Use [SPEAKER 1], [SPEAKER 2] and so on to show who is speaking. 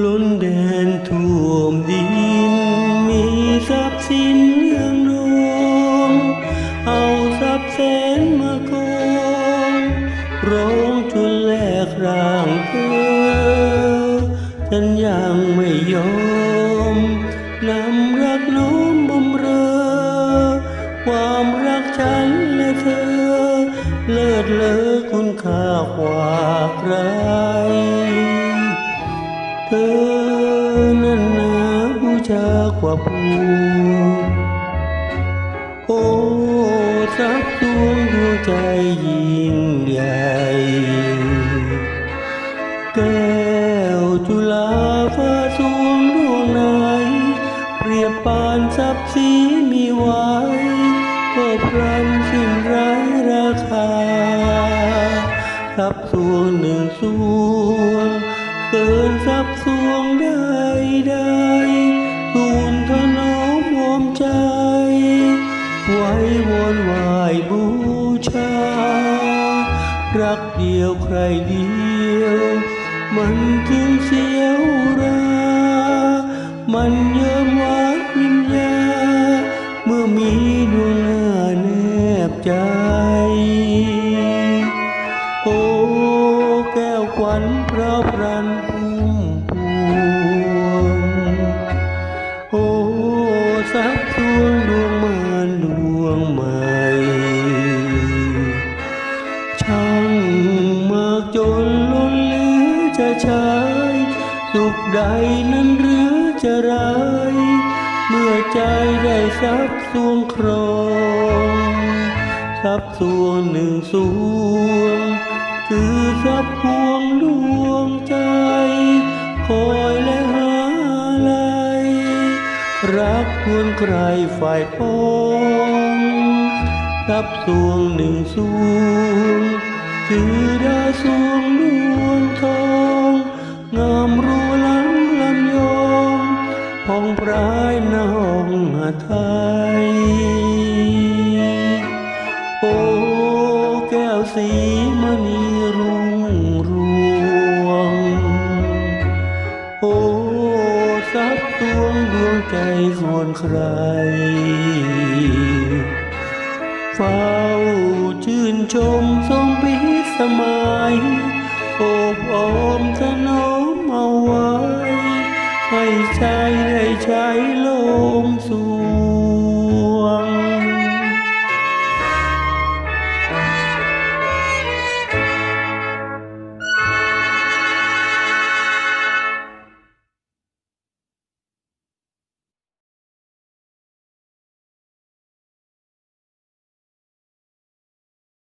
[SPEAKER 1] ล้นแดนท่วมดิน มีทรัพย์สินเมืองนองเอาทรัพย์แสนมาโกงร้องจนแลกร่างเธอฉันยังไม่ยอมนำรักน้อมบำเรอ ความรักฉันและเธอ เลิศเลอคุณค่ากว่าใคร ธอนั้นนาบูชากว่าผู้โอ้สักดวงดวงใจยิ่งใหญ่แก้วจุฬาฟ้าสวงดวงไหนเปรียบปานทรัพย์สีมีไว้ ก็พลันสิ้นไร้ราคาทรัพย์สวงหนึ่งสวง สวงใดใดๆทูลถนอมหอมใจ ไว้วอนไหวบูชา รักเดียวใครเดียว มันถึงเสียวรา มันเยิ้มวานวิญญา เมื่อมีดวงหน้าแนบใจ โอ้ แก้วขวัญพระพรันพุ่ ช่างมากจนล้นเหลือจะใช้สุขใดนั้นหรือจะร้ายเมื่อใจได้ทรัพย์สวงครองทรัพย์สวงหนึ่งสวงคือทรัพย์พวงดวงใจ คอยและหาอะไรรักควรใครฝ่ายปอง รับสวงหนึ่งสวงคือดาสวงดวงทอง งามรูล้ำลำยองพองพรายนาองหาไทย โอ้แก้วสีมณีรุ่งรวง โอ้สักดวงดวงใจส่วนใคร เฝ้าชื่นชมทรงพิสมัยโอบอ้อมถนอมเอาไว้ให้ใจได้ใช้ลมสู่